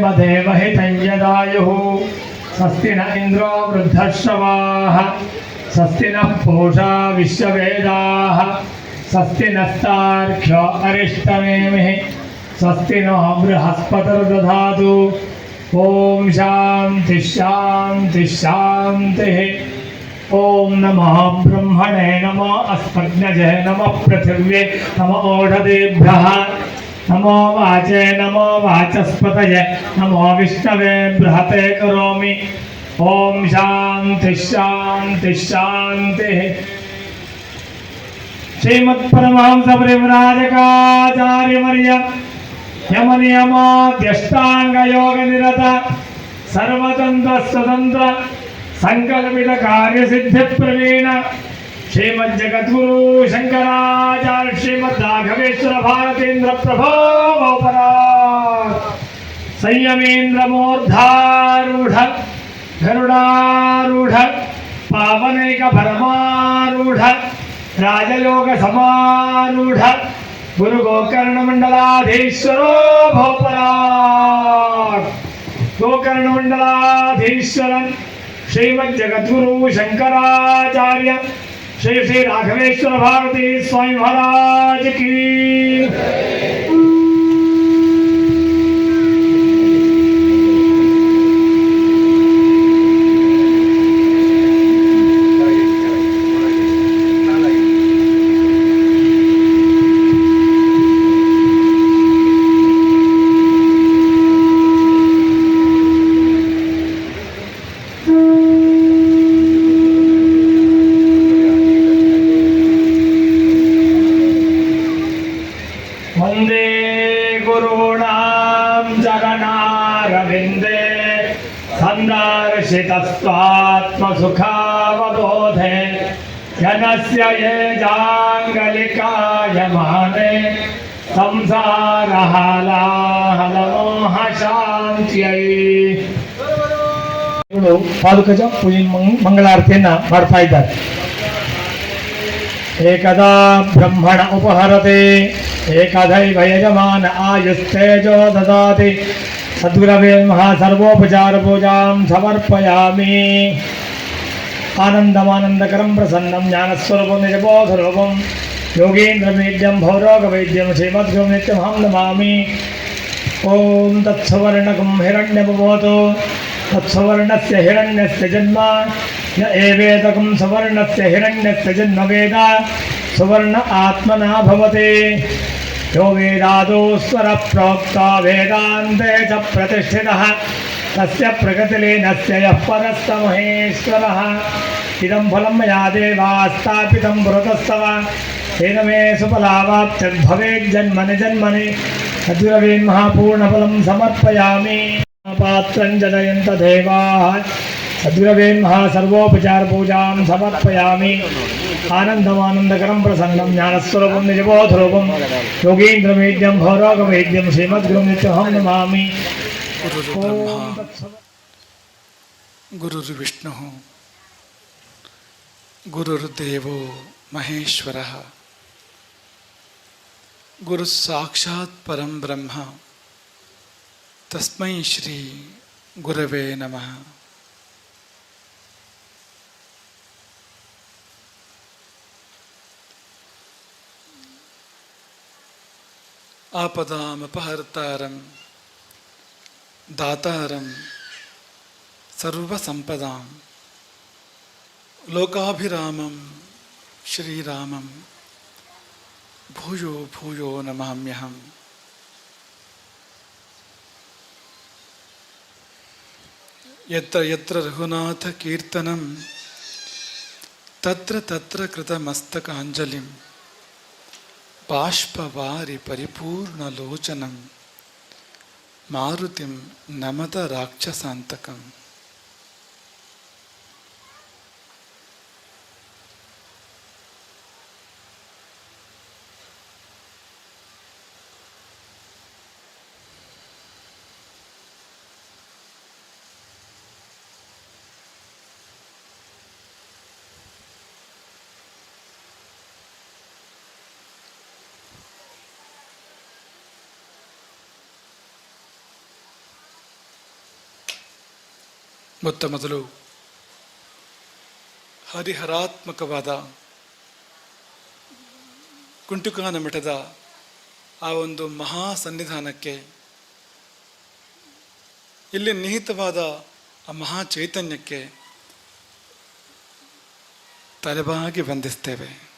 यशेमदेवहितं यदायुः स्वस्ति न इन्द्रो वृद्धश्रवाः। स्वस्ति नः पूषा विश्ववेदाः। स्वस्ति नस्तार्क्ष्यो अरिष्टनेमिः स्वस्ति नो बृहस्पतिर्दधातु। ॐ शान्तिः शान्तिः शान्तिः। ॐ नमः ब्रह्मणे, नमो अस्मज्ञजे नमः पृथिव्ये, नम ओषधेभ्यः नमो वाचे नमो वाचस्पतये नमो विष्णवे बृहते करोमि ॐ शान्तिः शान्तिः शान्तिः श्रीमत्परमहंसपरिव्राजकाचार्यवर्य यमनियमाद्यष्टाङ्गयोगनिरत सर्वतन्त्रस्वतन्त्र सङ्कल्पितकार्यसिद्धिप्रवीण శ్రీమజ్జగద్గురు శంకరాచార్య శ్రీమద్ రాఘవేశ్వర భారతేంద్ర ప్రభావపరా సంయమేంద్రమూర్ధారూఢ గరుడారూఢ పావనైక పరమారూఢ రాజయోగ సమారూఢ గురు గోకర్ణ మండలాధీశ్వరో భోపరా గోకర్ణ మండలాధీశ్వర శ్రీమజ్జగద్గురు శంకరాచార్య श्री श्री राघवेश्वर भारती स्वामी महाराज की सन्दर्शितस्त्वात्मसुखावबोधे जनस्य ये जाङ्गलिकायमाने ಸಂಸಾರಹಾಲಾಹಲಮೋಹಶಾಂತ್ಯೈ ಇವರು ಪಾದುಕಜ ಪೂಜೆ ಮಂಗಳಾರತಿಯನ್ನ ಮಾಡ್ತಾ ಇದ್ದಾರೆ ಏಕದಾ ಬ್ರಹ್ಮಣ ಉಪಹರತೆ ಏಕದೈವ ಯಜಮಾನ ಆಯುಸ್ತೇಜೋ ದದಾತಿ सद्ग्रवेन्मः सर्वोपचारपूजां समर्पयामि। आनन्दमानन्दकरं प्रसन्नं, ज्ञानस्वरूपं, निजबोधरूपं, योगेन्द्रवेद्यं भौरोगवेद्यं श्रीमद्गुं नित्यमहं नमामि। ॐ तत्सवर्णकं हिरण्यमभवतु। तत्सवर्णस्य हिरण्यस्य जन्म न एवेदकं सवर्णस्य हिरण्यस्य जन्म वेद सुवर्ण आत्मना भवते। यो वेदादो स्वरप्रोक्ता वेदान्ते च प्रतिष्ठितः तस्य प्रगतिलीनस्य यः परस्तमहेश्वरः इदं फलं मया देवा स्थापितं पुरतस्तव तेन मे सुफलावाप्तिर्भवेज्जन्मनि जन्मनि सद्गुरवेन्महापूर्णफलं समर्पयामि पात्रं जनयन्त देवाः सद्गुरवेन्महा सर्वोपचारपूजां समर्पयामि। आनन्दमानन्दकरं प्रसन्नं, ज्ञानस्वरूपं, निजबोधरूपं, योगीन्द्रमेद्यं भौरोगमेद्यं श्रीमद्गुरुं नित्यहं नमामि। गुरुर्विष्णुः, गुरुर्देवो महेश्वरः गुरुः साक्षात् परं ब्रह्म, तस्मै श्री गुरवे नमः। आपदामपहर्तारं दातारं सर्वसम्पदां लोकाभिरामं श्रीरामं भूयो भूयो नमाम्यहम् यत्र यत्र रघुनाथकीर्तनं तत्र तत्र कृतमस्तकाञ्जलिं బాష్పవారి పరిపూర్ణలోచనం మారుతిం నమత రాక్షసాంతకం. ಮೊತ್ತ ಮೊದಲು ಹರಿಹರಾತ್ಮಕವಾದ ಕುಂಟುಕಾನ ಮಠದ ಆ ಒಂದು ಮಹಾ ಸನ್ನಿಧಾನಕ್ಕೆ ಇಲ್ಲಿ ನಿಹಿತವಾದ ಆ ಮಹಾ ಚೈತನ್ಯಕ್ಕೆ ತಲೆಬಾಗಿ ವಂದಿಸ್ತೇವೆ.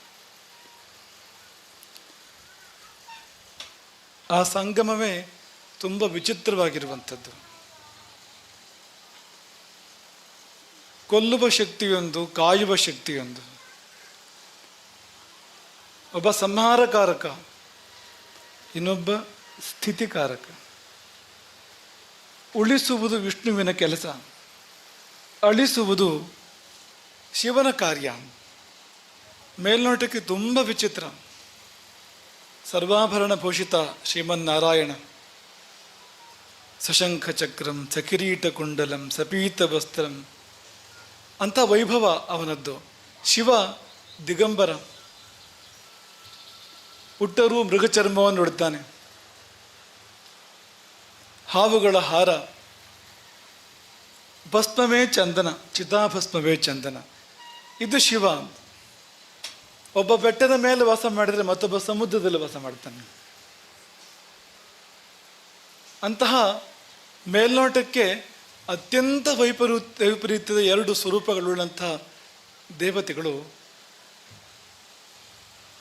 ಆ ಸಂಗಮವೇ ತುಂಬ ವಿಚಿತ್ರವಾಗಿರುವಂಥದ್ದು. ಕೊಲ್ಲುವ ಶಕ್ತಿಯೊಂದು, ಕಾಯುವ ಶಕ್ತಿಯೊಂದು. ಒಬ್ಬ ಸಂಹಾರಕಾರಕ, ಇನ್ನೊಬ್ಬ ಸ್ಥಿತಿಕಾರಕ. ಉಳಿಸುವುದು ವಿಷ್ಣುವಿನ ಕೆಲಸ, ಅಳಿಸುವುದು ಶಿವನ ಕಾರ್ಯ. ಮೇಲ್ನೋಟಕ್ಕೆ ತುಂಬ ವಿಚಿತ್ರ. ಸರ್ವಾಭರಣ ಭೂಷಿತ ಶ್ರೀಮನ್ನಾರಾಯಣ. ಕುಂಡಲಂ ಸಪೀತ ವಸ್ತ್ರಂ ಅಂಥ ವೈಭವ ಅವನದ್ದು. ಶಿವ ದಿಗಂಬರ. ಹುಟ್ಟರು ಮೃಗಚರ್ಮವನ್ನು ನೋಡುತ್ತಾನೆ ಹಾವುಗಳ ಹಾರ. ಭಸ್ಮವೇ ಚಂದನ, ಚಿತಾಭಸ್ಮವೇ ಚಂದನ. ಇದು ಶಿವ ಒಬ್ಬ ಬೆಟ್ಟದ ಮೇಲೆ ವಾಸ ಮಾಡಿದರೆ ಮತ್ತೊಬ್ಬ ಸಮುದ್ರದಲ್ಲಿ ವಾಸ ಮಾಡ್ತಾನೆ. ಅಂತಹ ಮೇಲ್ನೋಟಕ್ಕೆ ಅತ್ಯಂತ ವೈಪರೀ, ವೈಪರೀತ್ಯದ ಎರಡು ಸ್ವರೂಪಗಳುಳ್ಳಂಥ ದೇವತೆಗಳು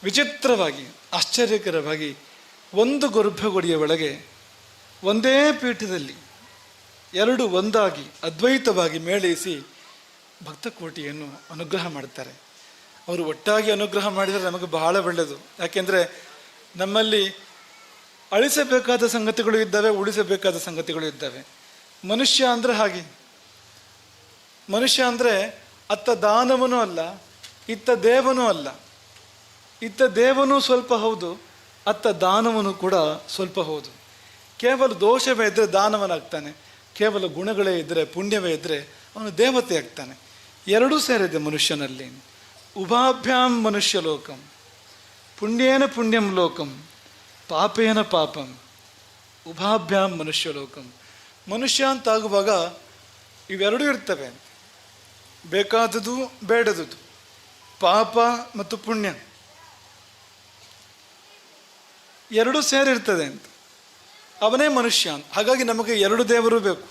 ವಿಚಿತ್ರವಾಗಿ, ಆಶ್ಚರ್ಯಕರವಾಗಿ ಒಂದು ಗರ್ಭಗುಡಿಯ ಒಳಗೆ ಒಂದೇ ಪೀಠದಲ್ಲಿ ಎರಡು ಒಂದಾಗಿ, ಅದ್ವೈತವಾಗಿ ಮೇಳೈಸಿ ಭಕ್ತಕೋಟಿಯನ್ನು ಅನುಗ್ರಹ ಮಾಡ್ತಾರೆ. ಅವರು ಒಟ್ಟಾಗಿ ಅನುಗ್ರಹ ಮಾಡಿದರೆ ನಮಗೆ ಬಹಳ ಒಳ್ಳೆಯದು. ಯಾಕೆಂದರೆ ನಮ್ಮಲ್ಲಿ ಅಳಿಸಬೇಕಾದ ಸಂಗತಿಗಳು ಇದ್ದಾವೆ, ಉಳಿಸಬೇಕಾದ ಸಂಗತಿಗಳು ಇದ್ದಾವೆ. ಮನುಷ್ಯ ಅಂದರೆ ಹಾಗೆ. ಮನುಷ್ಯ ಅಂದರೆ ಅತ್ತ ದಾನವನೂ ಅಲ್ಲ, ಇತ್ತ ದೇವನೂ ಅಲ್ಲ. ಇತ್ತ ದೇವನೂ ಸ್ವಲ್ಪ ಹೌದು, ಅತ್ತ ದಾನವನು ಕೂಡ ಸ್ವಲ್ಪ ಹೌದು. ಕೇವಲ ದೋಷವೇ ಇದ್ದರೆ ದಾನವನಾಗ್ತಾನೆ, ಕೇವಲ ಗುಣಗಳೇ ಇದ್ದರೆ ಪುಣ್ಯವೇ ಇದ್ದರೆ ಅವನು ದೇವತೆ ಆಗ್ತಾನೆ. ಎರಡೂ ಸೇರಿದೆ ಮನುಷ್ಯನಲ್ಲಿ. ಉಭಾಭ್ಯಾಂ ಮನುಷ್ಯ ಲೋಕಂ, ಪುಣ್ಯೇನ ಪುಣ್ಯಂ ಲೋಕಂ, ಪಾಪೇನ ಪಾಪಂ, ಉಭಾಭ್ಯಾಂ ಮನುಷ್ಯ ಲೋಕಂ. ಮನುಷ್ಯ ಅಂತಾಗುವಾಗ ಇವೆರಡೂ ಇರ್ತವೆ. ಬೇಕಾದದ್ದು ಬೇಡದುದು ಪಾಪ ಮತ್ತು ಪುಣ್ಯ. ಎರಡೂ ಸೇರಿರ್ತದೆ ಅಂತ. ಅವನೇ ಮನುಷ್ಯ ಅಂತ. ಹಾಗಾಗಿ ನಮಗೆ ಎರಡು ದೇವರು ಬೇಕು.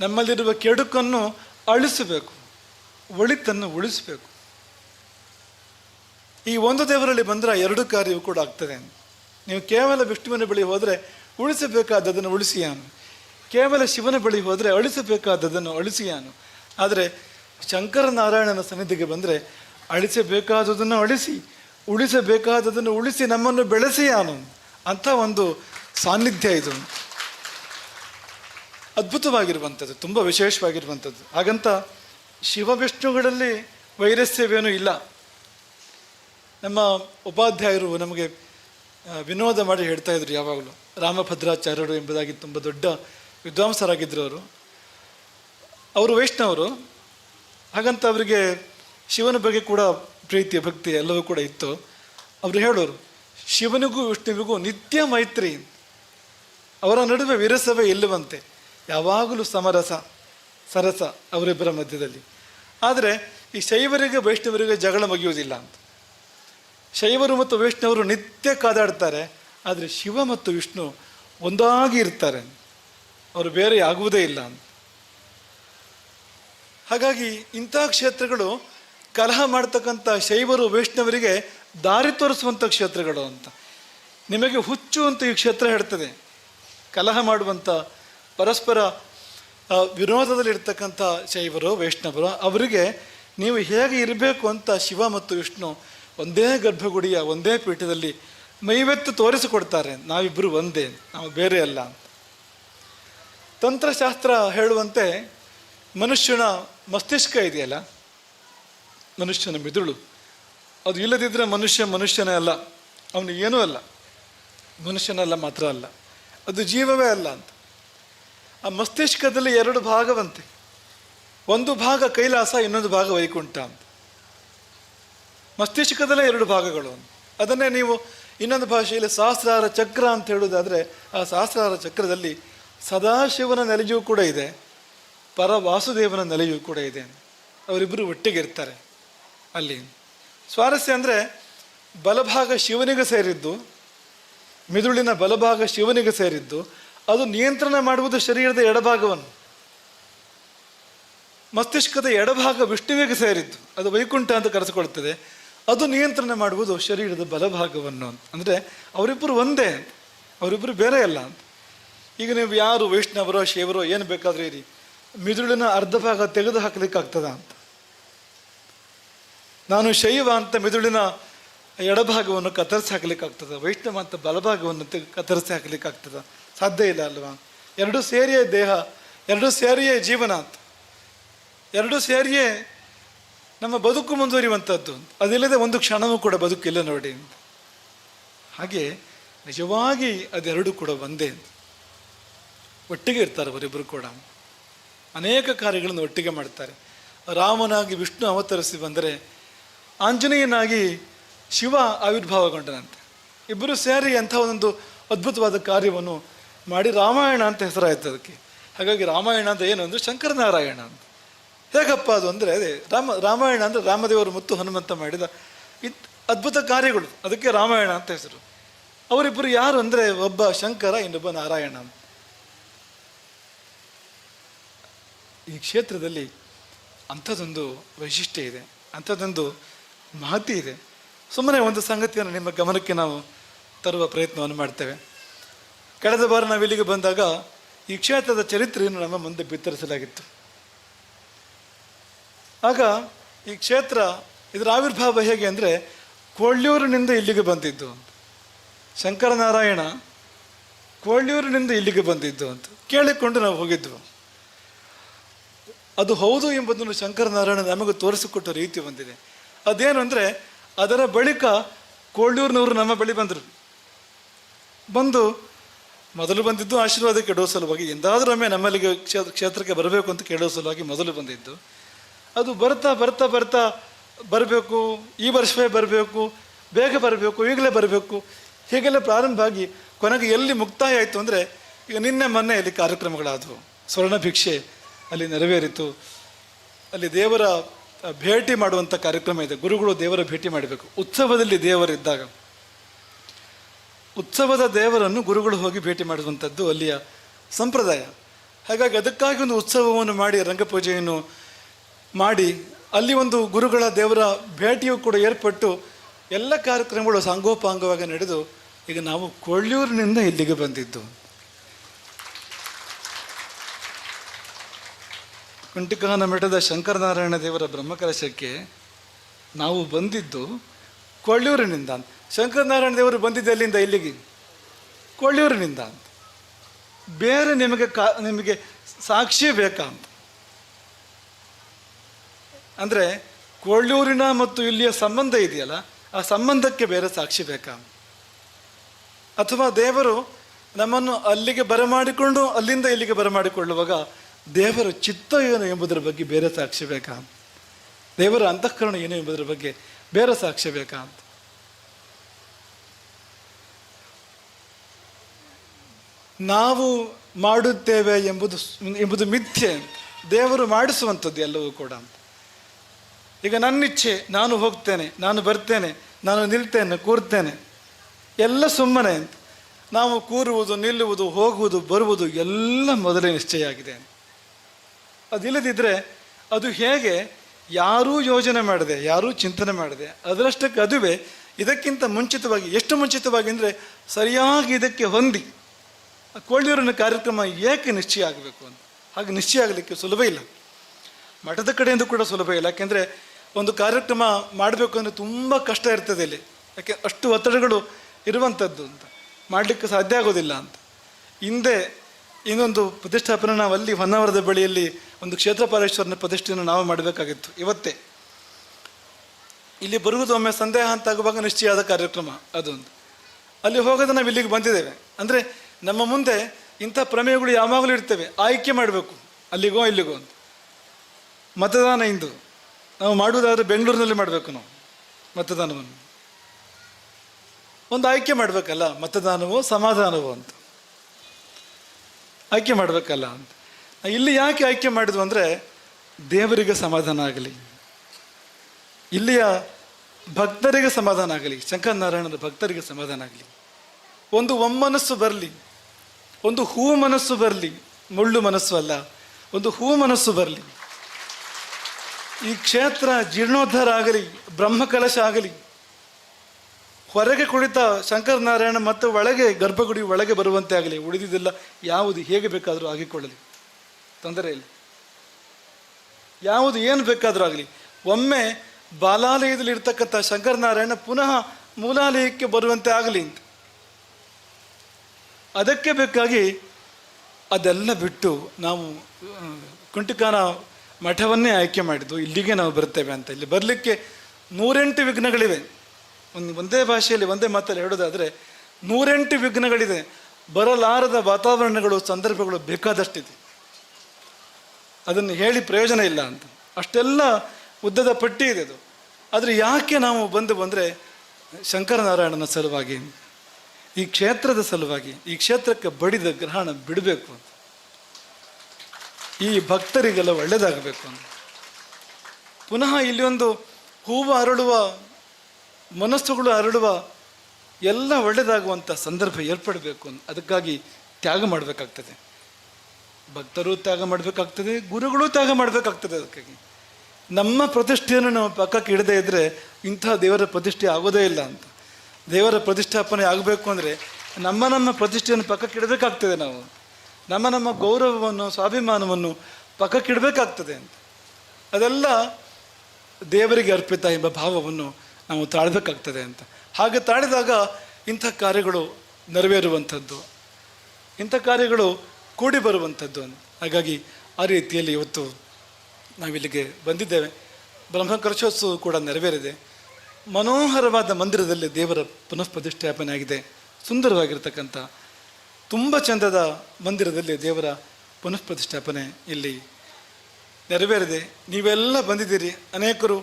ನಮ್ಮಲ್ಲಿರುವ ಕೆಡುಕನ್ನು ಅಳಿಸಬೇಕು. ಒಳಿತನ್ನು ಉಳಿಸಬೇಕು. ಈ ಒಂದು ದೇವರಲ್ಲಿ ಬಂದರೆ ಎರಡು ಕಾರ್ಯವು ಕೂಡ ಆಗ್ತದೆ ನೀವು ಕೇವಲ ವಿಷ್ಣುವಿನ ಬಳಿ ಹೋದರೆ ಉಳಿಸಬೇಕಾದದನ್ನು ಉಳಿಸಿಯಾನು ಕೇವಲ ಶಿವನ ಬಳಿ ಹೋದರೆ ಅಳಿಸಬೇಕಾದದನ್ನು ಅಳಿಸಿಯಾನು ಆದರೆ ಶಂಕರನಾರಾಯಣನ ಸನ್ನಿಧಿಗೆ ಬಂದರೆ ಅಳಿಸಬೇಕಾದದನ್ನು ಅಳಿಸಿ ಉಳಿಸಬೇಕಾದದನ್ನು ಉಳಿಸಿ ನಮ್ಮನ್ನು ಬೆಳೆಸಿಯಾನು ಅಂಥ ಒಂದು ಸಾನ್ನಿಧ್ಯ ಇದು. ಅದ್ಭುತವಾಗಿರುವಂಥದ್ದು, ತುಂಬ ವಿಶೇಷವಾಗಿರುವಂಥದ್ದು. ಹಾಗಂತ ಶಿವ ವಿಷ್ಣುಗಳಲ್ಲಿ ವೈರಸ್ಯವೇನೂ ಇಲ್ಲ. ನಮ್ಮ ಉಪಾಧ್ಯಾಯರು ನಮಗೆ ವಿನೋದ ಮಾಡಿ ಹೇಳ್ತಾ ಇದ್ರು ಯಾವಾಗಲೂ. ರಾಮಭದ್ರಾಚಾರ್ಯರು ಎಂಬುದಾಗಿ ತುಂಬ ದೊಡ್ಡ ವಿದ್ವಾಂಸರಾಗಿದ್ದರು ಅವರು. ಅವರು ವೈಷ್ಣವರು. ಹಾಗಂತ ಅವರಿಗೆ ಶಿವನ ಬಗ್ಗೆ ಕೂಡ ಪ್ರೀತಿ, ಭಕ್ತಿ ಎಲ್ಲವೂ ಕೂಡ ಇತ್ತು. ಅವರು ಹೇಳೋರು, ಶಿವನಿಗೂ ವಿಷ್ಣುವಿಗೂ ನಿತ್ಯ ಮೈತ್ರಿ. ಅವರ ನಡುವೆ ವಿರಸವೇ ಇಲ್ಲವಂತೆ. ಯಾವಾಗಲೂ ಸಮರಸ, ಸರಸ ಅವರಿಬ್ಬರ ಮಧ್ಯದಲ್ಲಿ. ಆದರೆ ಈ ಶೈವರಿಗೆ, ವೈಷ್ಣವರಿಗೆ ಜಗಳ ಮುಗಿಯುವುದಿಲ್ಲ ಅಂತ. ಶೈವರು ಮತ್ತು ವೈಷ್ಣವರು ನಿತ್ಯ ಕಾದಾಡ್ತಾರೆ. ಆದರೆ ಶಿವ ಮತ್ತು ವಿಷ್ಣು ಒಂದಾಗಿ ಇರ್ತಾರೆ ಅವರು ಬೇರೆ ಆಗುವುದೇ ಇಲ್ಲ ಅಂತ. ಹಾಗಾಗಿ ಇಂಥ ಕ್ಷೇತ್ರಗಳು ಕಲಹ ಮಾಡ್ತಕ್ಕಂಥ ಶೈವರು ವೈಷ್ಣವರಿಗೆ ದಾರಿ ತೋರಿಸುವಂಥ ಕ್ಷೇತ್ರಗಳು ಅಂತ. ನಿಮಗೆ ಹುಚ್ಚು ಅಂತ ಈ ಕ್ಷೇತ್ರ ಹೇಳ್ತದೆ. ಕಲಹ ಮಾಡುವಂಥ ಪರಸ್ಪರ ಆ, ವಿರೋಧದಲ್ಲಿರ್ತಕ್ಕಂಥ ಶೈವರು ವೈಷ್ಣವರು ಅವರಿಗೆ ನೀವು ಹೇಗೆ ಇರಬೇಕು ಅಂತ ಶಿವ ಮತ್ತು ವಿಷ್ಣು ಒಂದೇ ಗರ್ಭಗುಡಿಯ ಒಂದೇ ಪೀಠದಲ್ಲಿ ಮೈವೆತ್ತು ತೋರಿಸಿಕೊಡ್ತಾರೆ. ನಾವಿಬ್ಬರು ಒಂದೇ ನಾವು ಬೇರೆ ಅಲ್ಲ ತಂತ್ರಶಾಸ್ತ್ರ ಹೇಳುವಂತೆ ಮನುಷ್ಯನ ಮಸ್ತಿಷ್ಕ ಇದೆಯಲ್ಲ? ಮನುಷ್ಯನ ಮಿದುಳು. ಅದು ಇಲ್ಲದಿದ್ದರೆ ಮನುಷ್ಯ ಮನುಷ್ಯನೇ ಅಲ್ಲ. ಅವನು ಏನೂ ಅಲ್ಲ. ಮನುಷ್ಯನಲ್ಲ ಮಾತ್ರ ಅಲ್ಲ. ಅದು ಜೀವವೇ ಅಲ್ಲ ಅಂತ. ಆ ಮಸ್ತಿಷ್ಕದಲ್ಲಿ ಎರಡು ಭಾಗವಂತೆ. ಒಂದು ಭಾಗ ಕೈಲಾಸ, ಇನ್ನೊಂದು ಭಾಗ ವೈಕುಂಠ ಅಂತ. ಮಸ್ತಿಷ್ಕದಲ್ಲೇ ಎರಡು ಭಾಗಗಳು. ಅಂತ. ಅದನ್ನೇ ನೀವು ಇನ್ನೊಂದು ಭಾಷೆಯಲ್ಲಿ ಸಹಸ್ರಾರ ಚಕ್ರ ಅಂತ ಹೇಳುವುದಾದರೆ ಆ ಸಹಸ್ರಾರ ಚಕ್ರದಲ್ಲಿ ಸದಾಶಿವನ ನೆಲೆಯೂ ಕೂಡ ಇದೆ ಪರ ವಾಸುದೇವನ ನೆಲೆಯೂ ಕೂಡ ಇದೆ ಅವರಿಬ್ಬರು ಒಟ್ಟಿಗೆ ಇರ್ತಾರೆ ಅಲ್ಲಿ. ಸ್ವಾರಸ್ಯ ಅಂದರೆ ಬಲಭಾಗ ಶಿವನಿಗೆ ಸೇರಿದ್ದು, ಮಿದುಳಿನ ಬಲಭಾಗ ಶಿವನಿಗೆ ಸೇರಿದ್ದು, ಅದು ನಿಯಂತ್ರಣ ಮಾಡುವುದು ಶರೀರದ ಎಡಭಾಗವನ್ನು. ಮಸ್ತಿಷ್ಕದ ಎಡಭಾಗ ವಿಷ್ಣುವಿಗೆ ಸೇರಿದ್ದು, ಅದು ವೈಕುಂಠ ಅಂತ ಕರೆಸಿಕೊಳ್ತದೆ, ಅದು ನಿಯಂತ್ರಣ ಮಾಡುವುದು ಶರೀರದ ಬಲಭಾಗವನ್ನು ಅಂದರೆ ಅವರಿಬ್ಬರು ಒಂದೇ ಅವರಿಬ್ಬರು ಬೇರೆ ಅಲ್ಲ ಅಂತ. ಈಗ ನೀವು ಯಾರು ವೈಷ್ಣವರೋ, ಶೈವರೋ, ಏನು ಬೇಕಾದರೂ ಇರಿ. ಮಿದುಳಿನ ಅರ್ಧ ಭಾಗ ತೆಗೆದು ಹಾಕಲಿಕ್ಕಾಗ್ತದ ಅಂತ. ನಾನು ಶೈವ ಅಂತ ಮಿದುಳಿನ ಎಡಭಾಗವನ್ನು ಕತ್ತರಿಸಿ ಹಾಕಲಿಕ್ಕಾಗ್ತದ ವೈಷ್ಣವ ಅಂತ ಬಲಭಾಗವನ್ನು ಕತ್ತರಿಸಿ ಹಾಕಲಿಕ್ಕಾಗ್ತದ ಸಾಧ್ಯ ಇಲ್ಲ ಅಲ್ವಾ? ಎರಡೂ ಸೇರಿಯೇ ದೇಹ, ಎರಡೂ ಸೇರಿಯೇ ಜೀವನ ಅಂತ. ಎರಡೂ ಸೇರಿಯೇ ನಮ್ಮ ಬದುಕು ಮುಂದುವರಿಯುವಂಥದ್ದು ಅದಿಲ್ಲದೆ ಒಂದು ಕ್ಷಣವೂ ಕೂಡ ಬದುಕಿಲ್ಲ ನೋಡಿ ಹಾಗೆ ನಿಜವಾಗಿ ಅದೆರಡು ಕೂಡ ಒಂದೇ ಒಟ್ಟಿಗೆ ಇರ್ತಾರೆ ಅವರಿಬ್ಬರು ಕೂಡ. ಅನೇಕ ಕಾರ್ಯಗಳನ್ನು ಒಟ್ಟಿಗೆ ಮಾಡ್ತಾರೆ. ರಾಮನಾಗಿ ವಿಷ್ಣು ಅವತರಿಸಿ ಬಂದರೆ ಆಂಜನೇಯನಾಗಿ ಶಿವ ಆವಿರ್ಭಾವಗೊಂಡನಂತೆ. ಇಬ್ಬರು ಸೇರಿ ಅಂಥ ಒಂದು ಅದ್ಭುತವಾದ ಕಾರ್ಯವನ್ನು ಮಾಡಿ ರಾಮಾಯಣ ಅಂತ ಹೆಸರಾಯಿತು ಅದಕ್ಕೆ. ಹಾಗಾಗಿ ರಾಮಾಯಣ ಅಂತ ಏನು ಅಂದರೆ ಶಂಕರನಾರಾಯಣ ಅಂತ. ಹೇಗಪ್ಪ ಅದು ಅಂದರೆ ಅದೇ ರಾಮ, ರಾಮಾಯಣ ಅಂದರೆ ರಾಮದೇವರು ಮತ್ತು ಹನುಮಂತ ಮಾಡಿದ ಇತ್ ಅದ್ಭುತ ಕಾರ್ಯಗಳು. ಅದಕ್ಕೆ ರಾಮಾಯಣ ಅಂತ ಹೆಸರು. ಅವರಿಬ್ಬರು ಯಾರು ಅಂದರೆ ಒಬ್ಬ ಶಂಕರ, ಇನ್ನೊಬ್ಬ ನಾರಾಯಣ ಅಂತ. ಈ ಕ್ಷೇತ್ರದಲ್ಲಿ ಅಂಥದ್ದೊಂದು ವೈಶಿಷ್ಟ್ಯ ಇದೆ, ಅಂಥದ್ದೊಂದು ಮಹತಿ ಇದೆ. ಸುಮ್ಮನೆ ಒಂದು ಸಂಗತಿಯನ್ನು ನಿಮ್ಮ ಗಮನಕ್ಕೆ ನಾವು ತರುವ ಪ್ರಯತ್ನವನ್ನು ಮಾಡ್ತೇವೆ. ಕಳೆದ ಬಾರಿ ನಾವು ಇಲ್ಲಿಗೆ ಬಂದಾಗ ಈ ಕ್ಷೇತ್ರದ ಚರಿತ್ರೆಯನ್ನು ನಮ್ಮ ಮುಂದೆ ಬಿತ್ತರಿಸಲಾಗಿತ್ತು. ಆಗ ಈ ಕ್ಷೇತ್ರ ಇದರ ಆವಿರ್ಭಾವ ಹೇಗೆ ಅಂದರೆ ಕೋಳ್ಳೂರಿನಿಂದ ಇಲ್ಲಿಗೆ ಬಂದಿದ್ದು ಶಂಕರನಾರಾಯಣ ಕೋಳ್ಳೂರಿನಿಂದ ಇಲ್ಲಿಗೆ ಬಂದಿದ್ದು ಅಂತ. ಕೇಳಿಕೊಂಡು ನಾವು ಹೋಗಿದ್ವು. ಅದು ಹೌದು ಎಂಬುದನ್ನು ಶಂಕರನಾರಾಯಣ ನಮಗೆ ತೋರಿಸಿಕೊಟ್ಟ ರೀತಿ ಬಂದಿದೆ. ಅದೇನು ಅಂದರೆ, ಅದರ ಬಳಿಕ ಕೋಳ್ಳೂರಿನವರು ನಮ್ಮ ಬಳಿ ಬಂದರು. ಬಂದು ಮೊದಲು ಬಂದಿದ್ದು ಆಶೀರ್ವಾದ ಕೇಳೋ ಸಲುವಾಗಿ, ಎಂದಾದರೂ ಒಮ್ಮೆ ನಮ್ಮಲ್ಲಿಗೆ ಕ್ಷೇತ್ರ ಕ್ಷೇತ್ರಕ್ಕೆ ಬರಬೇಕು ಅಂತ ಕೇಳೋ ಸಲುವಾಗಿ ಮೊದಲು ಬಂದಿದ್ದು. ಅದು ಬರ್ತಾ ಬರ್ತಾ ಬರ್ತಾ ಬರಬೇಕು, ಈ ವರ್ಷವೇ ಬರಬೇಕು, ಬೇಗ ಬರಬೇಕು, ಈಗಲೇ ಬರಬೇಕು. ಹೀಗೆಲ್ಲ ಪ್ರಾರಂಭ ಆಗಿ ಕೊನೆಗೆ ಎಲ್ಲಿ ಮುಕ್ತಾಯ ಆಯಿತು ಅಂದರೆ, ಈಗ ನಿನ್ನೆ ಮೊನ್ನೆ ಇಲ್ಲಿ ಕಾರ್ಯಕ್ರಮಗಳಾದವು. ಸ್ವರ್ಣ ಭಿಕ್ಷೆ ಅಲ್ಲಿ ನೆರವೇರಿತು. ಅಲ್ಲಿ ದೇವರ ಭೇಟಿ ಮಾಡುವಂಥ ಕಾರ್ಯಕ್ರಮ ಇದೆ. ಗುರುಗಳು ದೇವರ ಭೇಟಿ ಮಾಡಬೇಕು. ಉತ್ಸವದಲ್ಲಿ ದೇವರಿದ್ದಾಗ, ಉತ್ಸವದ ದೇವರನ್ನು ಗುರುಗಳು ಹೋಗಿ ಭೇಟಿ ಮಾಡುವಂಥದ್ದು ಅಲ್ಲಿಯ ಸಂಪ್ರದಾಯ. ಹಾಗಾಗಿ ಅದಕ್ಕಾಗಿ ಒಂದು ಉತ್ಸವವನ್ನು ಮಾಡಿ, ರಂಗಪೂಜೆಯನ್ನು ಮಾಡಿ, ಅಲ್ಲಿ ಒಂದು ಗುರುಗಳ ದೇವರ ಭೇಟಿಯೂ ಕೂಡ ಏರ್ಪಟ್ಟು ಎಲ್ಲ ಕಾರ್ಯಕ್ರಮಗಳು ಸಾಂಗೋಪಾಂಗವಾಗಿ ನಡೆದು, ಈಗ ನಾವು ಕೊಳ್ಳೂರಿನಿಂದ ಇಲ್ಲಿಗೆ ಬಂದಿದ್ದು. ಕುಂಟಿಕಾನ ಮಠದ ಶಂಕರನಾರಾಯಣ ದೇವರ ಬ್ರಹ್ಮಕಲಶಕ್ಕೆ ನಾವು ಬಂದಿದ್ದು ಕೊಳ್ಳೂರಿನಿಂದ ಶಂಕರನಾರಾಯಣ ದೇವರು ಬಂದಿದ್ದು ಅಲ್ಲಿಂದ ಇಲ್ಲಿಗೆ. ಕೊಳ್ಳೂರಿನಿಂದ ಅಂತ. ಬೇರೆ ನಿಮಗೆ ಕಾ, ನಿಮಗೆ ಸಾಕ್ಷಿ ಬೇಕಾ ಅಂತ. ಅಂದರೆ ಕೊಳ್ಳೂರಿನ ಮತ್ತು ಇಲ್ಲಿಯ ಸಂಬಂಧ ಇದೆಯಲ್ಲ, ಆ ಸಂಬಂಧಕ್ಕೆ ಬೇರೆ ಸಾಕ್ಷಿ ಬೇಕಾ ಅಥವಾ ದೇವರು ನಮ್ಮನ್ನು ಅಲ್ಲಿಗೆ ಬರಮಾಡಿಕೊಂಡು ಅಲ್ಲಿಂದ ಇಲ್ಲಿಗೆ ಬರಮಾಡಿಕೊಳ್ಳುವಾಗ ದೇವರ ಚಿತ್ತ ಏನು ಎಂಬುದರ ಬಗ್ಗೆ ಬೇರೆ ಸಾಕ್ಷಿ ಬೇಕಾ? ಅಂತ ದೇವರ ಅಂತಃಕರಣ ಏನು ಎಂಬುದರ ಬಗ್ಗೆ ಬೇರೆ ಸಾಕ್ಷ್ಯ ಬೇಕಾ ಅಂತ? ನಾವು ಮಾಡುತ್ತೇವೆ ಎಂಬುದು ಎಂಬುದು ಮಿಥ್ಯೆ. ದೇವರು ಮಾಡಿಸುವಂಥದ್ದು ಎಲ್ಲವೂ ಕೂಡ ಅಂತ. ಈಗ ನನ್ನಿಚ್ಛೆ, ನಾನು ಹೋಗ್ತೇನೆ, ನಾನು ಬರ್ತೇನೆ, ನಾನು ನಿಲ್ತೇನೆ, ಕೂರ್ತೇನೆ. ಎಲ್ಲ ಸುಮ್ಮನೆ ಅಂತ. ನಾವು ಕೂರುವುದು, ನಿಲ್ಲುವುದು, ಹೋಗುವುದು, ಬರುವುದು ಎಲ್ಲ ಮೊದಲೇ ನಿಶ್ಚಯ ಆಗಿದೆ ಅದಿಲ್ಲದಿದ್ದರೆ ಅದು ಹೇಗೆ ಯಾರೂ ಯೋಜನೆ ಮಾಡಿದೆ, ಯಾರೂ ಚಿಂತನೆ ಮಾಡಿದೆ, ಅದರಷ್ಟಕ್ಕೆ ಅದುವೇ ಇದಕ್ಕಿಂತ ಮುಂಚಿತವಾಗಿ, ಎಷ್ಟು ಮುಂಚಿತವಾಗಿ ಅಂದರೆ ಸರಿಯಾಗಿ ಇದಕ್ಕೆ ಹೊಂದಿ, ಆ ಕೊಳ್ಳೂರಿನ ಕಾರ್ಯಕ್ರಮ ಏಕೆ ನಿಶ್ಚಯ ಆಗಬೇಕು ಅಂತ. ಹಾಗೆ ನಿಶ್ಚಯ ಆಗಲಿಕ್ಕೆ ಸುಲಭ ಇಲ್ಲ. ಮಠದ ಕಡೆಯಿಂದ ಕೂಡ ಸುಲಭ ಇಲ್ಲ. ಯಾಕೆಂದರೆ ಒಂದು ಕಾರ್ಯಕ್ರಮ ಮಾಡಬೇಕು ಅಂದರೆ ತುಂಬ ಕಷ್ಟ ಇರ್ತದೆ ಇಲ್ಲಿ. ಯಾಕೆ ಅಷ್ಟು ಒತ್ತಡಗಳು ಇರುವಂಥದ್ದು ಅಂತ. ಮಾಡಲಿಕ್ಕೆ ಸಾಧ್ಯ ಆಗೋದಿಲ್ಲ ಅಂತ. ಹಿಂದೆ ಇನ್ನೊಂದು ಪ್ರತಿಷ್ಠಾಪನೆ ನಾವು ಅಲ್ಲಿ ಹೊನ್ನಾವರದ ಬಳಿಯಲ್ಲಿ ಒಂದು ಕ್ಷೇತ್ರಪಾಲೇಶ್ವರನ ಪ್ರತಿಷ್ಠೆಯನ್ನು ನಾವು ಮಾಡಬೇಕಾಗಿತ್ತು. ಇವತ್ತೇ. ಇಲ್ಲಿ ಬರುವುದು ಒಮ್ಮೆ ಸಂದೇಹ ಅಂತ ಆಗುವಾಗ ನಿಶ್ಚಯ ಆದ ಕಾರ್ಯಕ್ರಮ ಅದೊಂದು. ಅಲ್ಲಿ ಹೋಗೋದು ನಾವು ಇಲ್ಲಿಗೆ ಬಂದಿದ್ದೇವೆ. ಅಂದರೆ ನಮ್ಮ ಮುಂದೆ ಇಂಥ ಪ್ರಮೇಯಗಳು ಯಾವಾಗಲೂ ಇರ್ತವೆ. ಆಯ್ಕೆ ಮಾಡಬೇಕು. ಅಲ್ಲಿಗೋ, ಇಲ್ಲಿಗೋ ಅಂತ. ಮತದಾನ ಇಂದು. ನಾವು ಮಾಡುವುದಾದ್ರೆ ಬೆಂಗಳೂರಿನಲ್ಲಿ ಮಾಡಬೇಕು ನಾವು ಮತದಾನವನ್ನು. ಒಂದು ಆಯ್ಕೆ ಮಾಡಬೇಕಲ್ಲ ಮತದಾನವೋ, ಸಮಾಧಾನವೋ ಅಂತ. ಆಯ್ಕೆ ಮಾಡಬೇಕಲ್ಲ ಅಂತ. ಇಲ್ಲಿ ಯಾಕೆ ಆಯ್ಕೆ ಮಾಡಿದ್ವು ಅಂದರೆ ದೇವರಿಗೆ ಸಮಾಧಾನ ಆಗಲಿ. ಇಲ್ಲಿಯ ಭಕ್ತರಿಗೆ ಸಮಾಧಾನ ಆಗಲಿ. ಶಂಕರನಾರಾಯಣನ ಭಕ್ತರಿಗೆ ಸಮಾಧಾನ ಆಗಲಿ. ಒಂದು ಒಮ್ಮನಸ್ಸು ಬರಲಿ. ಒಂದು ಹೂ ಮನಸ್ಸು ಬರಲಿ. ಮುಳ್ಳು ಮನಸ್ಸು ಅಲ್ಲ. ಒಂದು ಹೂ ಮನಸ್ಸು ಬರಲಿ. ಈ ಕ್ಷೇತ್ರ ಜೀರ್ಣೋದ್ಧಾರ ಆಗಲಿ, ಬ್ರಹ್ಮಕಲಶ ಆಗಲಿ, ಹೊರಗೆ ಕುಳಿತ ಶಂಕರನಾರಾಯಣ ಮತ್ತು ಒಳಗೆ ಗರ್ಭಗುಡಿ ಒಳಗೆ ಬರುವಂತೆ ಆಗಲಿ, ಉಳಿದಿದ್ದೆಲ್ಲ ಯಾವುದು ಹೇಗೆ ಬೇಕಾದರೂ ಆಗಿಕೊಳ್ಳಲಿ. ತೊಂದರೆ ಇಲ್ಲ ಯಾವುದು ಏನು ಬೇಕಾದರೂ ಆಗಲಿ. ಒಮ್ಮೆ ಬಾಲಾಲಯದಲ್ಲಿ ಇರ್ತಕ್ಕಂಥ ಶಂಕರನಾರಾಯಣ ಪುನಃ ಮೂಲಾಲಯಕ್ಕೆ ಬರುವಂತೆ ಆಗಲಿ ಅಂತ. ಅದಕ್ಕೆ ಬೇಕಾಗಿ ಅದೆಲ್ಲ ಬಿಟ್ಟು ನಾವು ಕುಂಟಿಕಾನ ಮಠವನ್ನೇ ಆಯ್ಕೆ ಮಾಡಿದ್ದು. ಇಲ್ಲಿಗೆ ನಾವು ಬರ್ತೇವೆ ಅಂತ. ಇಲ್ಲಿ ಬರಲಿಕ್ಕೆ ನೂರೆಂಟು ವಿಘ್ನಗಳಿವೆ. ಒಂದು ಒಂದೇ ಭಾಷೆಯಲ್ಲಿ ಒಂದೇ ಮಾತಲ್ಲಿ ಹೇಳೋದಾದರೆ, ನೂರೆಂಟು ವಿಘ್ನಗಳಿದೆ. ಬರಲಾರದ ವಾತಾವರಣಗಳು, ಸಂದರ್ಭಗಳು ಬೇಕಾದಷ್ಟಿದೆ. ಅದನ್ನು ಹೇಳಿ ಪ್ರಯೋಜನ ಇಲ್ಲ ಅಂತ. ಅಷ್ಟೆಲ್ಲ ಉದ್ದದ ಪಟ್ಟಿ ಇದೆ ಅದು. ಆದರೆ ಯಾಕೆ ನಾವು ಬಂದು ಬಂದರೆ ಶಂಕರನಾರಾಯಣನ ಸಲುವಾಗಿ, ಈ ಕ್ಷೇತ್ರದ ಸಲುವಾಗಿ, ಈ ಕ್ಷೇತ್ರಕ್ಕೆ ಬಡಿದ ಗ್ರಹಣ ಬಿಡಬೇಕು ಅಂತ. ಈ ಭಕ್ತರಿಗೆಲ್ಲ ಒಳ್ಳೆಯದಾಗಬೇಕು ಅಂತ. ಪುನಃ ಇಲ್ಲಿ ಒಂದು ಹೂವು ಅರಳುವ, ಮನಸ್ಸುಗಳು ಅರಳುವ ಎಲ್ಲ ಒಳ್ಳೆಯದಾಗುವಂಥ ಸಂದರ್ಭ ಏರ್ಪಡಬೇಕು ಅಂತ. ಅದಕ್ಕಾಗಿ ತ್ಯಾಗ ಮಾಡಬೇಕಾಗ್ತದೆ. ಭಕ್ತರು ತ್ಯಾಗ ಮಾಡಬೇಕಾಗ್ತದೆ, ಗುರುಗಳು ತ್ಯಾಗ ಮಾಡಬೇಕಾಗ್ತದೆ ಅದಕ್ಕಾಗಿ. ನಮ್ಮ ಪ್ರತಿಷ್ಠೆಯನ್ನು ನಾವು ಪಕ್ಕಕ್ಕೆ ಇಡದೇ ಇದ್ದರೆ ಇಂಥ ದೇವರ ಪ್ರತಿಷ್ಠೆ ಆಗೋದೇ ಇಲ್ಲ ಅಂತ. ದೇವರ ಪ್ರತಿಷ್ಠಾಪನೆ ಆಗಬೇಕು ಅಂದರೆ ನಮ್ಮ ನಮ್ಮ ಪ್ರತಿಷ್ಠೆಯನ್ನು ಪಕ್ಕಕ್ಕೆ ಇಡಬೇಕಾಗ್ತದೆ ನಾವು. ನಮ್ಮ ನಮ್ಮ ಗೌರವವನ್ನು, ಸ್ವಾಭಿಮಾನವನ್ನು ಪಕ್ಕಕ್ಕೆ ಇಡಬೇಕಾಗ್ತದೆ ಅಂತ. ಅದೆಲ್ಲ ದೇವರಿಗೆ ಅರ್ಪಿತ ಎಂಬ ಭಾವವನ್ನು ನಾವು ತಾಳಬೇಕಾಗ್ತದೆ ಅಂತ. ಹಾಗೆ ತಾಳಿದಾಗ ಇಂಥ ಕಾರ್ಯಗಳು ನೆರವೇರುವಂಥದ್ದು. ಇಂಥ ಕಾರ್ಯಗಳು ಕೂಡಿ ಬರುವಂಥದ್ದು ಹಾಗಾಗಿ ಆ ರೀತಿಯಲ್ಲಿ ಇವತ್ತು ನಾವಿಲ್ಲಿಗೆ ಬಂದಿದ್ದೇವೆ. ಬ್ರಹ್ಮಕಲಶೋತ್ಸವ ಕೂಡ ನೆರವೇರಿದೆ. ಮನೋಹರವಾದ ಮಂದಿರದಲ್ಲಿ ದೇವರ ಪುನಃ ಪ್ರತಿಷ್ಠಾಪನೆ ಆಗಿದೆ ಸುಂದರವಾಗಿರ್ತಕ್ಕಂಥ ತುಂಬ ಚಂದದ ಮಂದಿರದಲ್ಲಿ ದೇವರ ಪುನಃ ಪ್ರತಿಷ್ಠಾಪನೆ ಇಲ್ಲಿ ನೆರವೇರಿದೆ. ನೀವೆಲ್ಲ ಬಂದಿದ್ದೀರಿ. ಅನೇಕರು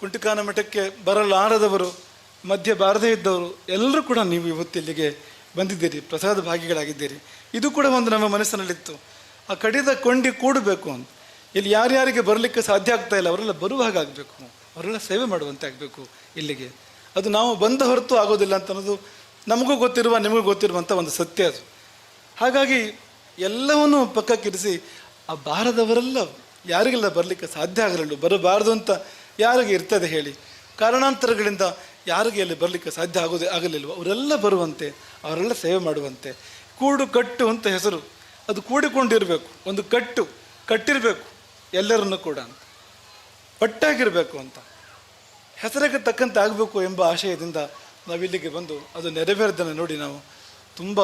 ಕುಂಟಿಕಾನ ಮಠಕ್ಕೆ ಬರಲಾರದವರು, ಮಧ್ಯ ಬಾರದೇ ಇದ್ದವರು, ಎಲ್ಲರೂ ಕೂಡ ನೀವು ಇವತ್ತು ಇಲ್ಲಿಗೆ ಬಂದಿದ್ದೀರಿ. ಪ್ರಸಾದ ಭಾಗಿಗಳಾಗಿದ್ದೀರಿ. ಇದು ಕೂಡ ಒಂದು ನಮ್ಮ ಮನಸ್ಸಿನಲ್ಲಿತ್ತು. ಆ ಕಡಿದ ಕೊಂಡಿ ಕೂಡಬೇಕು ಅಂತ. ಇಲ್ಲಿ ಯಾರ್ಯಾರಿಗೆ ಬರಲಿಕ್ಕೆ ಸಾಧ್ಯ ಆಗ್ತಾ ಇಲ್ಲ, ಅವರೆಲ್ಲ ಬರುವ ಹಾಗಾಗಬೇಕು ಅವರೆಲ್ಲ ಸೇವೆ ಮಾಡುವಂತೆ ಆಗಬೇಕು ಇಲ್ಲಿಗೆ. ಅದು ನಾವು ಬಂದ ಹೊರತು ಆಗೋದಿಲ್ಲ ಅಂತ ಅನ್ನೋದು ನಮಗೂ ಗೊತ್ತಿರುವ, ನಿಮಗೂ ಗೊತ್ತಿರುವಂಥ ಒಂದು ಸತ್ಯ ಅದು. ಹಾಗಾಗಿ ಎಲ್ಲವನ್ನು ಪಕ್ಕಕ್ಕಿರಿಸಿ, ಆ ಬಾರದವರೆಲ್ಲ ಯಾರಿಗೆಲ್ಲ ಬರಲಿಕ್ಕೆ ಸಾಧ್ಯ ಆಗಲಿಲ್ಲ, ಬರಬಾರದು ಅಂತ ಯಾರಿಗೆ ಇರ್ತದೆ ಹೇಳಿ. ಕಾರಣಾಂತರಗಳಿಂದ ಯಾರಿಗೆ ಅಲ್ಲಿ ಬರಲಿಕ್ಕೆ ಸಾಧ್ಯ ಆಗೋದೇ, ಆಗಲಿಲ್ವ, ಅವರೆಲ್ಲ ಬರುವಂತೆ, ಅವರೆಲ್ಲ ಸೇವೆ ಮಾಡುವಂತೆ. ಕೂಡು ಕಟ್ಟು ಅಂತ ಹೆಸರು. ಅದು ಕೂಡಿಕೊಂಡಿರಬೇಕು. ಒಂದು ಕಟ್ಟು, ಕಟ್ಟಿರಬೇಕು. ಎಲ್ಲರನ್ನು ಕೂಡ ಅಂತ. ಒಟ್ಟಾಗಿರಬೇಕು ಅಂತ. ಹೆಸರಿಗೆ ತಕ್ಕಂತೆ ಆಗಬೇಕು ಎಂಬ ಆಶಯದಿಂದ ನಾವಿಲ್ಲಿಗೆ ಬಂದು ಅದು ನೆರವೇರಿದ್ದನ್ನು ನೋಡಿ ನಾವು ತುಂಬ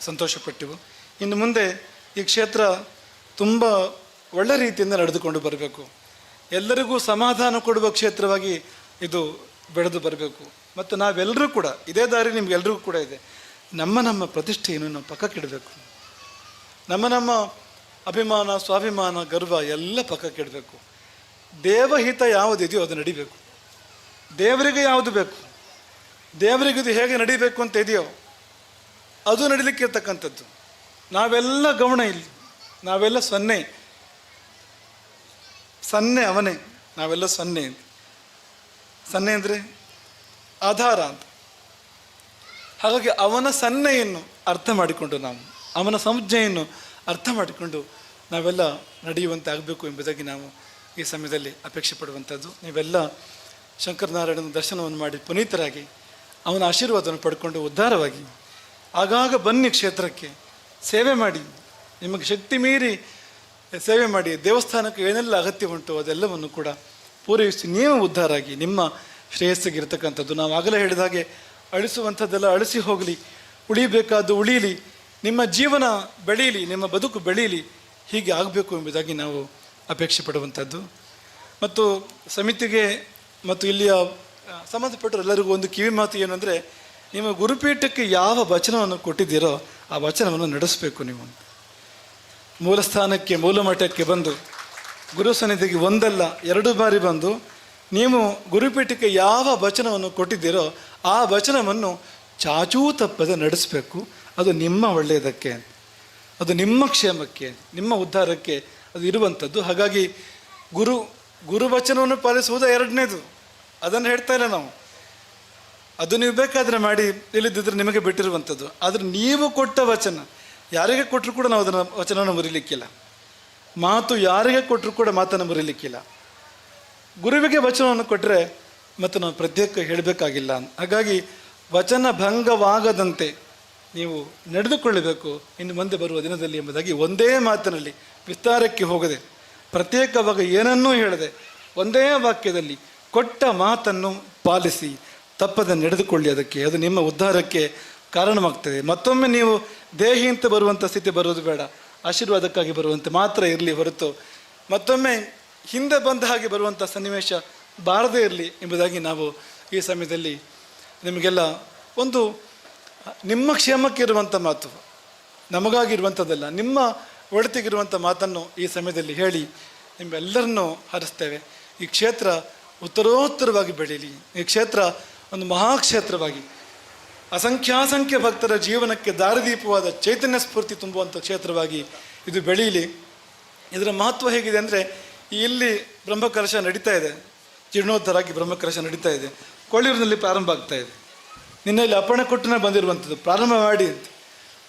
ಸಂತೋಷಪಟ್ಟೆವು. ಇನ್ನು ಮುಂದೆ ಈ ಕ್ಷೇತ್ರ ತುಂಬ ಒಳ್ಳೆ ರೀತಿಯಿಂದ ನಡೆದುಕೊಂಡು ಬರಬೇಕು. ಎಲ್ಲರಿಗೂ ಸಮಾಧಾನ ಕೊಡುವ ಕ್ಷೇತ್ರವಾಗಿ ಇದು ಬೆಳೆದು ಬರಬೇಕು. ಮತ್ತು ನಾವೆಲ್ಲರೂ ಕೂಡ, ಇದೇ ದಾರಿ ನಿಮಗೆಲ್ಲರಿಗೂ ಕೂಡ ಇದೆ. ನಮ್ಮ ನಮ್ಮ ಪ್ರತಿಷ್ಠೆಯನ್ನು ನಾವು ಪಕ್ಕಕ್ಕಿಡಬೇಕು ನಮ್ಮ ನಮ್ಮ ಅಭಿಮಾನ, ಸ್ವಾಭಿಮಾನ, ಗರ್ವ ಎಲ್ಲ ಪಕ್ಕಕ್ಕಿಡಬೇಕು ದೇವಹಿತ ಯಾವುದಿದೆಯೋ ಅದು ನಡಿಬೇಕು. ದೇವರಿಗೆ ಯಾವುದು ಬೇಕು? ದೇವರಿಗಿದು ಹೇಗೆ ನಡಿಬೇಕು ಅಂತ ಇದೆಯೋ ಅದು ನಡಿಲಿಕ್ಕೆ ಇರ್ತಕ್ಕಂಥದ್ದು. ನಾವೆಲ್ಲ ಗಮನ ಇಲ್ಲಿ. ನಾವೆಲ್ಲ ಸೊನ್ನೆ. ಸನ್ನೆ ಅವನೇ. ನಾವೆಲ್ಲ ಸೊನ್ನೆ. ಸನ್ನೆ ಅಂದರೆ ಆಧಾರ ಅಂತ. ಹಾಗಾಗಿ ಅವನ ಸನ್ನೆಯನ್ನು ಅರ್ಥ ಮಾಡಿಕೊಂಡು ನಾವು, ಅವನ ಸಂಜ್ಞೆಯನ್ನು ಅರ್ಥ ಮಾಡಿಕೊಂಡು ನಾವೆಲ್ಲ ನಡೆಯುವಂತೆ ಆಗಬೇಕು ಎಂಬುದಾಗಿ ನಾವು ಈ ಸಮಯದಲ್ಲಿ ಅಪೇಕ್ಷೆ ಪಡುವಂಥದ್ದು. ನೀವೆಲ್ಲ ಶಂಕರನಾರಾಯಣನ ದರ್ಶನವನ್ನು ಮಾಡಿ ಪುನೀತರಾಗಿ ಅವನ ಆಶೀರ್ವಾದವನ್ನು ಪಡ್ಕೊಂಡು ಉದ್ಧಾರವಾಗಿ ಆಗಾಗ ಬನ್ನಿ ಕ್ಷೇತ್ರಕ್ಕೆ ಸೇವೆ ಮಾಡಿ, ನಿಮಗೆ ಶಕ್ತಿ ಮೀರಿ ಸೇವೆ ಮಾಡಿ, ದೇವಸ್ಥಾನಕ್ಕೆ ಏನೆಲ್ಲ ಅಗತ್ಯ ಉಂಟು ಅದೆಲ್ಲವನ್ನು ಕೂಡ ಪೂರೈಸಿ ನೀವು ಉದ್ಧಾರ ಆಗಿ ನಿಮ್ಮ ಶ್ರೇಯಸ್ಸಿಗೆ ಇರತಕ್ಕಂಥದ್ದು. ನಾವು ಆಗಲೇ ಹೇಳಿದ ಹಾಗೆ ಅಳಿಸುವಂಥದ್ದೆಲ್ಲ ಅಳಿಸಿ ಹೋಗಲಿ ಉಳಿಬೇಕಾದ್ದು ಉಳೀಲಿ ನಿಮ್ಮ ಜೀವನ ಬೆಳೀಲಿ ನಿಮ್ಮ ಬದುಕು ಬೆಳೀಲಿ ಹೀಗೆ ಆಗಬೇಕು ಎಂಬುದಾಗಿ ನಾವು ಅಪೇಕ್ಷೆ ಪಡುವಂಥದ್ದು. ಮತ್ತು ಸಮಿತಿಗೆ ಮತ್ತು ಇಲ್ಲಿಯ ಸಂಬಂಧಪಟ್ಟರೆಲ್ಲರಿಗೂ ಒಂದು ಕಿವಿ ಮಾತು ಏನು ಅಂದರೆ, ನಿಮ್ಮ ಗುರುಪೀಠಕ್ಕೆ ಯಾವ ವಚನವನ್ನು ಕೊಟ್ಟಿದ್ದೀರೋ ಆ ವಚನವನ್ನು ನಡೆಸಬೇಕು ನೀವು. ಮೂಲ ಸ್ಥಾನಕ್ಕೆ ಬಂದು, ಗುರು ಸನ್ನಿಧಿಗೆ ಒಂದಲ್ಲ, ಎರಡು ಬಾರಿ ಬಂದು, ನೀವು ಗುರುಪೀಠಕ್ಕೆ ಯಾವ ವಚನವನ್ನು ಕೊಟ್ಟಿದ್ದೀರೋ ಆ ವಚನವನ್ನು ಚಾಚೂ ತಪ್ಪದೆ ನಡೆಸಬೇಕು. ಅದು ನಿಮ್ಮ ಒಳ್ಳೆಯದಕ್ಕೆ ಅದು ನಿಮ್ಮ ಕ್ಷೇಮಕ್ಕೆ, ನಿಮ್ಮ ಉದ್ಧಾರಕ್ಕೆ ಅದು ಇರುವಂಥದ್ದು. ಹಾಗಾಗಿ ಗುರು ಗುರುವಚನವನ್ನು ಪಾಲಿಸುವುದು ಎರಡನೇದು. ಅದನ್ನು ಹೇಳ್ತಾ ಇಲ್ಲ ನಾವು. ಅದು ನೀವು ಬೇಕಾದರೆ ಮಾಡಿ ಇಲ್ಲದಿದ್ದರೆ ನಿಮಗೆ ಬಿಟ್ಟಿರುವಂಥದ್ದು. ಆದರೆ ನೀವು ಕೊಟ್ಟ ವಚನ, ಯಾರಿಗೆ ಕೊಟ್ಟರು ಕೂಡ ನಾವು ಅದನ್ನು ವಚನವನ್ನು ಮುರಿಲಿಕ್ಕಿಲ್ಲ. ಮಾತು ಯಾರಿಗೆ ಕೊಟ್ಟರು ಕೂಡ ಮಾತನ್ನು ಮುರಿಲಿಕ್ಕಿಲ್ಲ. ಗುರುವಿಗೆ ವಚನವನ್ನು ಕೊಟ್ಟರೆ ಮತ್ತು ನಾವು ಪ್ರತ್ಯೇಕ ಹೇಳಬೇಕಾಗಿಲ್ಲ ಹಾಗಾಗಿ ವಚನ ಭಂಗವಾಗದಂತೆ ನೀವು ನಡೆದುಕೊಳ್ಳಬೇಕು, ಇನ್ನು ಮುಂದೆ ಬರುವ ದಿನದಲ್ಲಿ ಎಂಬುದಾಗಿ ಒಂದೇ ಮಾತಿನಲ್ಲಿ ವಿಸ್ತಾರಕ್ಕೆ ಹೋಗದೆ, ಪ್ರತ್ಯೇಕವಾಗಿ ಏನನ್ನೂ ಹೇಳದೆ, ಒಂದೇ ವಾಕ್ಯದಲ್ಲಿ ಕೊಟ್ಟ ಮಾತನ್ನು ಪಾಲಿಸಿ, ತಪ್ಪದ ನಡೆದುಕೊಳ್ಳಿ ಅದಕ್ಕೆ. ಅದು ನಿಮ್ಮ ಉದ್ಧಾರಕ್ಕೆ ಕಾರಣವಾಗ್ತದೆ. ಮತ್ತೊಮ್ಮೆ ನೀವು ದೇಹಿ ಅಂತ ಬರುವಂಥ ಸ್ಥಿತಿ ಬರೋದು ಬೇಡ, ಆಶೀರ್ವಾದಕ್ಕಾಗಿ ಬರುವಂತೆ ಮಾತ್ರ ಇರಲಿ ಹೊರತು. ಮತ್ತೊಮ್ಮೆ ಹಿಂದೆ ಬಂದ ಹಾಗೆ ಬರುವಂಥ ಸನ್ನಿವೇಶ ಬಾರದೇ ಇರಲಿ ಎಂಬುದಾಗಿ ನಾವು ಈ ಸಮಯದಲ್ಲಿ ನಿಮಗೆಲ್ಲ ಒಂದು ನಿಮ್ಮ ಕ್ಷೇಮಕ್ಕೆ ಇರುವಂಥ ಮಾತು, ನಮಗಾಗಿರುವಂಥದ್ದಲ್ಲ, ನಿಮ್ಮ ಒಡತಿಗಿರುವಂಥ ಮಾತನ್ನು ಈ ಸಮಯದಲ್ಲಿ ಹೇಳಿ ನಿಮ್ಮೆಲ್ಲರನ್ನೂ ಹರಿಸ್ತೇವೆ. ಈ ಕ್ಷೇತ್ರ ಉತ್ತರೋತ್ತರವಾಗಿ ಬೆಳೀಲಿ ಈ ಕ್ಷೇತ್ರ ಒಂದು ಮಹಾಕ್ಷೇತ್ರವಾಗಿ, ಅಸಂಖ್ಯಾಸಂಖ್ಯ ಭಕ್ತರ ಜೀವನಕ್ಕೆ ದಾರಿದೀಪವಾದ ಚೈತನ್ಯ ಸ್ಫೂರ್ತಿ ತುಂಬುವಂಥ ಕ್ಷೇತ್ರವಾಗಿ ಇದು ಬೆಳೀಲಿ ಇದರ ಮಹತ್ವ ಹೇಗಿದೆ ಅಂದರೆ ಇಲ್ಲಿ ಬ್ರಹ್ಮಕಲಶ ನಡೀತಾ ಇದೆ. ಜೀರ್ಣೋದ್ಧಾರ ಆಗಿ ಬ್ರಹ್ಮಕಲಶ ನಡೀತಾ ಇದೆ. ಕೊಳ್ಳೂರಿನಲ್ಲಿ ಪ್ರಾರಂಭ ಆಗ್ತಾ ಇದೆ. ನಿನ್ನೆಲ್ಲಿ ಅಪ್ಪಣೆ ಕೊಟ್ಟನೆ ಬಂದಿರುವಂಥದ್ದು. ಪ್ರಾರಂಭ ಮಾಡಿ ಅಂತ.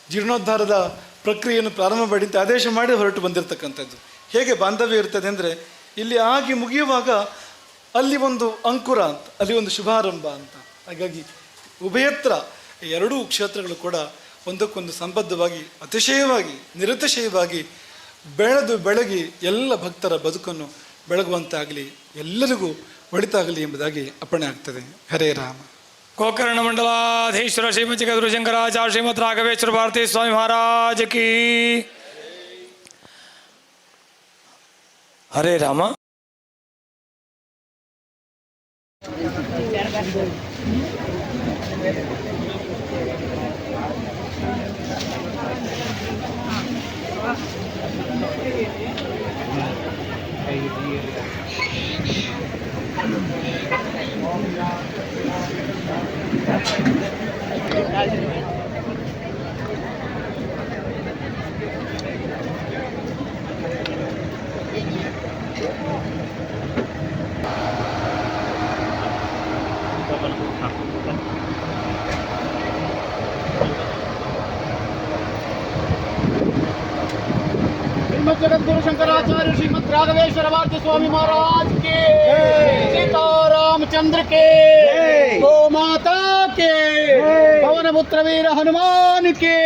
ಜೀರ್ಣೋದ್ಧಾರದ ಪ್ರಕ್ರಿಯೆಯನ್ನು ಪ್ರಾರಂಭ ಮಾಡಿ ಅಂತ ಆದೇಶ ಮಾಡಿ ಹೊರಟು ಬಂದಿರತಕ್ಕಂಥದ್ದು. ಹೇಗೆ ಬಾಂಧವ್ಯ ಇರ್ತದೆ ಅಂದರೆ, ಇಲ್ಲಿ ಆಗಿ ಮುಗಿಯುವಾಗ ಅಲ್ಲಿ ಒಂದು ಅಂಕುರ ಅಂತ, ಅಲ್ಲಿ ಒಂದು ಶುಭಾರಂಭ ಅಂತ. ಹಾಗಾಗಿ ಉಭಯತ್ರ ಎರಡೂ ಕ್ಷೇತ್ರಗಳು ಕೂಡ ಒಂದಕ್ಕೊಂದು ಸಂಬದ್ಧವಾಗಿ, ಅತಿಶಯವಾಗಿ, ನಿರತಿಶಯವಾಗಿ ಬೆಳೆದು ಬೆಳಗಿ ಎಲ್ಲ ಭಕ್ತರ ಬದುಕನ್ನು ಬೆಳಗುವಂತಾಗಲಿ. ಎಲ್ಲರಿಗೂ ಒಳಿತಾಗಲಿ ಎಂಬುದಾಗಿ ಅಪ್ಪಣೆ ಆಗ್ತದೆ. ಹರೇ ರಾಮ. ಗೋಕರ್ಣ ಮಂಡಲಾಧೀಶ್ವರ ಶ್ರೀಮತ್ ಜಗದ್ಗುರು ಶಂಕರಾಚಾರ್ಯ ಶ್ರೀಮದ್ ರಾಘವೇಶ್ವರ ಭಾರತಿ ಸ್ವಾಮಿ ಮಹಾರಾಜ ಕಿ. ಹರೇ ರಾಮ. श्रीमद जगद्गुरु शंकराचार्य श्रीमद राघवेश्वर भारती स्वामी महाराज के రామచంద్ర కే గోమాతా కే పవనపుత్ర వీర హనుమాన్ కే